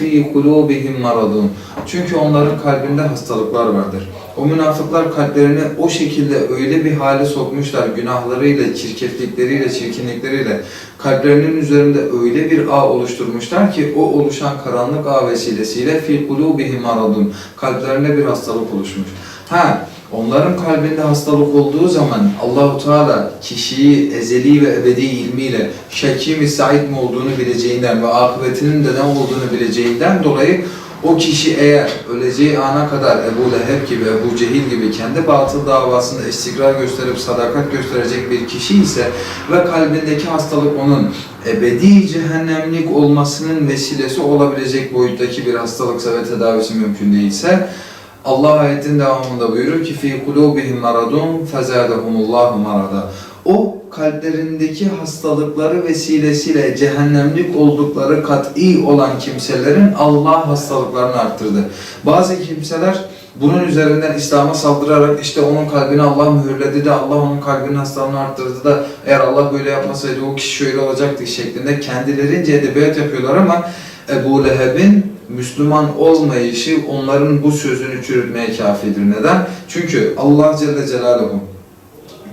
fi kulubihim maradun. Çünkü onların kalbinde hastalıklar vardır. O münafıklar kalplerini o şekilde öyle bir hale sokmuşlar günahlarıyla, çirkeflikleriyle, çirkinlikleriyle kalplerinin üzerinde öyle bir ağ oluşturmuşlar ki o oluşan karanlık ağ vesilesiyle fi kulubihim maradun. Kalplerinde bir hastalık oluşmuş. Ha, onların kalbinde hastalık olduğu zaman Allahu Teala kişiyi ezeli ve ebedi ilmiyle şekî mi sa'id mi olduğunu bileceğinden ve akıbetinin de ne olduğunu bileceğinden dolayı o kişi eğer öleceği ana kadar Ebu Leheb gibi, Ebu Cehil gibi kendi batıl davasında istikrar gösterip sadakat gösterecek bir kişi ise ve kalbindeki hastalık onun ebedi cehennemlik olmasının vesilesi olabilecek boyuttaki bir hastalıksa ve tedavisi mümkün değilse Allah ayetin devamında buyuruyor ki fi kulubihim maradun fezadahumullahu marada. O kalplerindeki hastalıkları vesilesiyle cehennemlik oldukları kat'i olan kimselerin Allah hastalıklarını arttırdı. Bazı kimseler bunun üzerinden İslam'a saldırarak işte onun kalbini Allah mühürledi de Allah onun kalbinin hastalığını arttırdı da eğer Allah böyle yapmasaydı o kişi şöyle olacaktı şeklinde kendilerince edebiyat yapıyorlar ama Ebu Leheb'in Müslüman olmayışı onların bu sözünü çürütmeye kafidir. Neden? Çünkü Allah Celle Celaluhu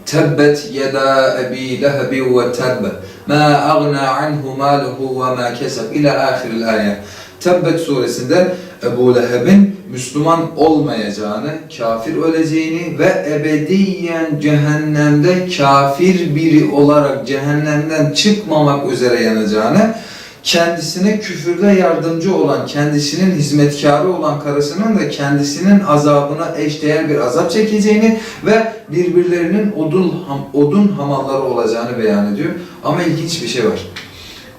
Tebbet yeda ebi lehebi ve tebbe ma agna anhu maluhu ve ma keseb ila ahiril ayet. Tebbet suresinde Ebu Leheb'in Müslüman olmayacağını, kafir öleceğini ve ebediyen cehennemde kafir biri olarak cehennemden çıkmamak üzere yanacağını, kendisine küfürde yardımcı olan, kendisinin hizmetkarı olan karısının da kendisinin azabına eşdeğer bir azap çekeceğini ve birbirlerinin odun, ham, odun hamalları olacağını beyan ediyor. Ama ilginç bir şey var.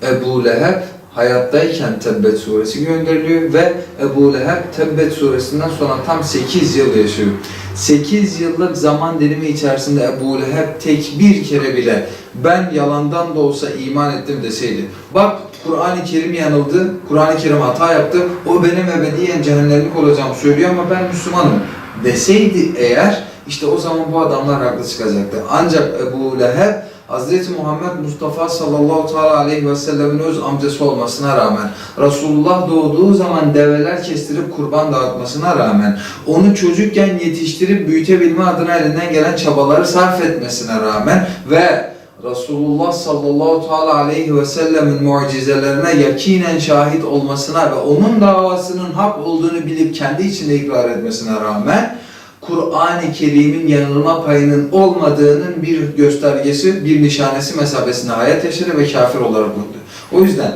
Ebu Leheb hayattayken Tebbet suresi gönderiliyor ve Ebu Leheb Tebbet suresinden sonra tam 8 yıl yaşıyor. 8 yıllık zaman dilimi içerisinde Ebu Leheb tek bir kere bile ben yalandan da olsa iman ettim deseydi. Bak Kur'an-ı Kerim yanıldı, Kur'an-ı Kerim hata yaptı, o benim ebediyen cehennemlik olacağım söylüyor ama ben Müslümanım deseydi eğer işte o zaman bu adamlar haklı çıkacaktı. Ancak Ebu Leheb Hz. Muhammed Mustafa sallallahu teala aleyhi ve sellemin öz amcası olmasına rağmen Resulullah doğduğu zaman develer kestirip kurban dağıtmasına rağmen onu çocukken yetiştirip büyütebilme adına elinden gelen çabaları sarf etmesine rağmen ve Resulullah sallallahu teala aleyhi ve sellemin mucizelerine yakinen şahit olmasına ve onun davasının hak olduğunu bilip kendi içinde ikrar etmesine rağmen Kur'an-ı Kerim'in yanılma payının olmadığının bir göstergesi, bir nişanesi mesabesinde hayat yaşadı ve kafir olarak öldü. O yüzden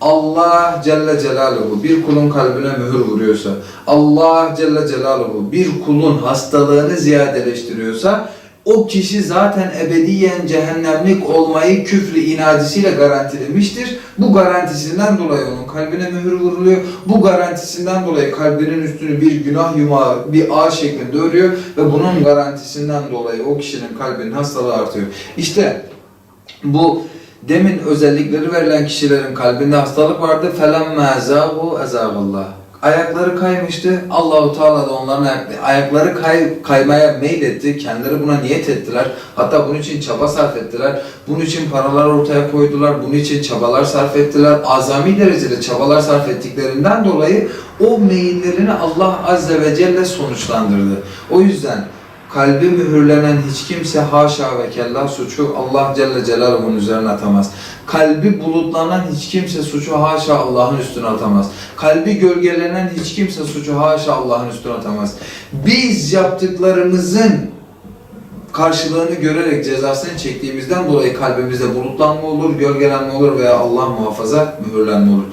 Allah Celle Celaluhu bir kulun kalbine mühür vuruyorsa, Allah Celle Celaluhu bir kulun hastalığını ziyadeleştiriyorsa, o kişi zaten ebediyen cehennemlik olmayı küfrü inadisiyle garantilemiştir. Bu garantisinden dolayı onun kalbine mühür vuruluyor. Bu garantisinden dolayı kalbinin üstünü bir günah yumağı, bir ağ şeklinde örüyor ve bunun garantisinden dolayı o kişinin kalbinin hastalığı artıyor. İşte bu demin özellikleri verilen kişilerin kalbinde hastalık vardı. فَلَمَّا زَاغُوا اَزَاغَ اللّٰهِ Ayakları kaymıştı. Allahu Teala da onların ayak, ayakları kay, kaymaya meyletti. Kendileri buna niyet ettiler. Hatta bunun için çaba sarf ettiler. Bunun için paralar ortaya koydular. Bunun için çabalar sarf ettiler. Azami derecede çabalar sarf ettiklerinden dolayı o meyillerini Allah Azze ve Celle sonuçlandırdı. O yüzden kalbi mühürlenen hiç kimse haşa ve kella suçu Allah Celle Celaluhu'nun üzerine atamaz. Kalbi bulutlanan hiç kimse suçu haşa Allah'ın üstüne atamaz. Kalbi gölgelenen hiç kimse suçu haşa Allah'ın üstüne atamaz. Biz yaptıklarımızın karşılığını görerek cezasını çektiğimizden dolayı kalbimizde bulutlanma olur, gölgelenme olur veya Allah muhafaza mühürlenme olur.